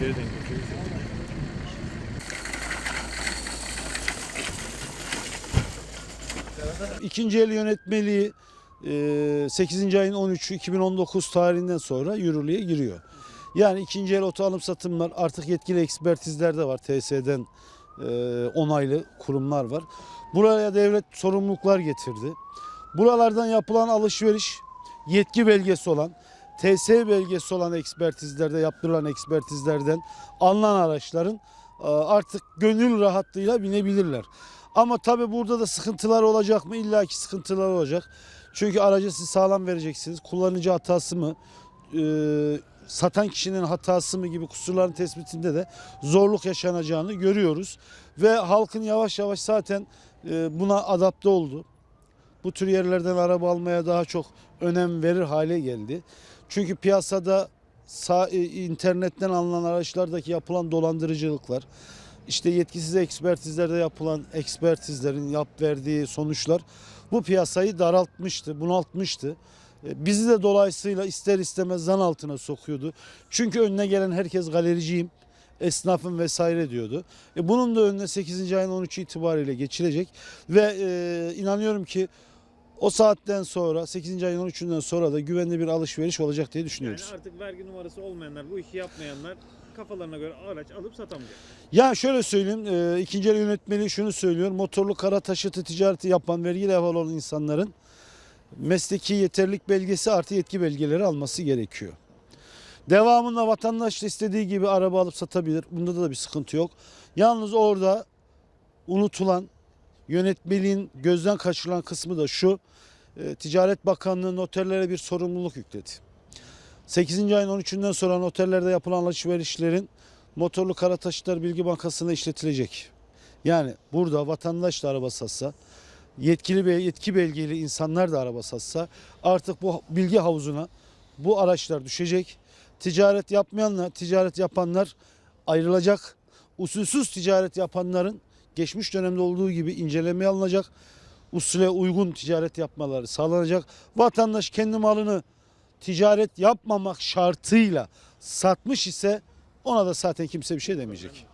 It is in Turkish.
Geriden geçiyoruz. İkinci el yönetmeliği e, 8. ayın 13'ü 2019 tarihinden sonra yürürlüğe giriyor. Yani ikinci el oto alım satımlar artık yetkili ekspertizler de var. TSE'den e, onaylı kurumlar var. Buraya devlet sorumluluklar getirdi. Buralardan yapılan alışveriş yetki belgesi olan, TSE belgesi olan ekspertizlerde yaptırılan ekspertizlerden alınan araçların e, artık gönül rahatlığıyla binebilirler. Ama tabii burada da sıkıntılar olacak mı? İlla ki sıkıntılar olacak. Çünkü aracı siz sağlam vereceksiniz. Kullanıcı hatası mı? e, satan kişinin hatası mı gibi kusurların tespitinde de zorluk yaşanacağını görüyoruz. Ve halkın yavaş yavaş zaten e, buna adapte oldu. Bu tür yerlerden araba almaya daha çok önem verir hale geldi. Çünkü piyasada e, internetten alınan araçlardaki yapılan dolandırıcılıklar, işte yetkisiz ekspertizlerde yapılan ekspertizlerin yap verdiği sonuçlar bu piyasayı daraltmıştı, bunaltmıştı. E, Bizi de dolayısıyla ister istemez zan altına sokuyordu. Çünkü önüne gelen herkes galericiyim, esnafım vesaire diyordu. E bunun da önüne 8. ayın 13 itibariyle geçilecek ve e, inanıyorum ki o saatten sonra 8. ayın 13'ünden sonra da güvenli bir alışveriş olacak diye Yani düşünüyoruz. artık vergi numarası olmayanlar, bu işi yapmayanlar kafalarına göre araç alıp satamayacak. Ya şöyle söyleyeyim, e, ikinci el yönetmeliği şunu söylüyor. Motorlu kara taşıtı ticareti yapan vergi levhalı olan insanların mesleki yeterlilik belgesi artı yetki belgeleri alması gerekiyor. Devamında vatandaş da istediği gibi araba alıp satabilir. Bunda da bir sıkıntı yok. Yalnız orada unutulan yönetmeliğin gözden kaçırılan kısmı da şu. e, Ticaret Bakanlığı noterlere bir sorumluluk yükledi. 8. ayın 13'ünden sonra noterlerde yapılan alışverişlerin motorlu kara taşıtlar bilgi bankasına işletilecek. Yani burada vatandaş da araba satsa, yetkili ve yetki belgeli insanlar da araba satsa artık bu bilgi havuzuna bu araçlar düşecek. Ticaret yapmayanla ticaret yapanlar ayrılacak. Usulsüz ticaret yapanların geçmiş dönemde olduğu gibi incelemeye alınacak. Usule uygun ticaret yapmaları sağlanacak. Vatandaş kendi malını ticaret yapmamak şartıyla satmış ise ona da zaten kimse bir şey demeyecek.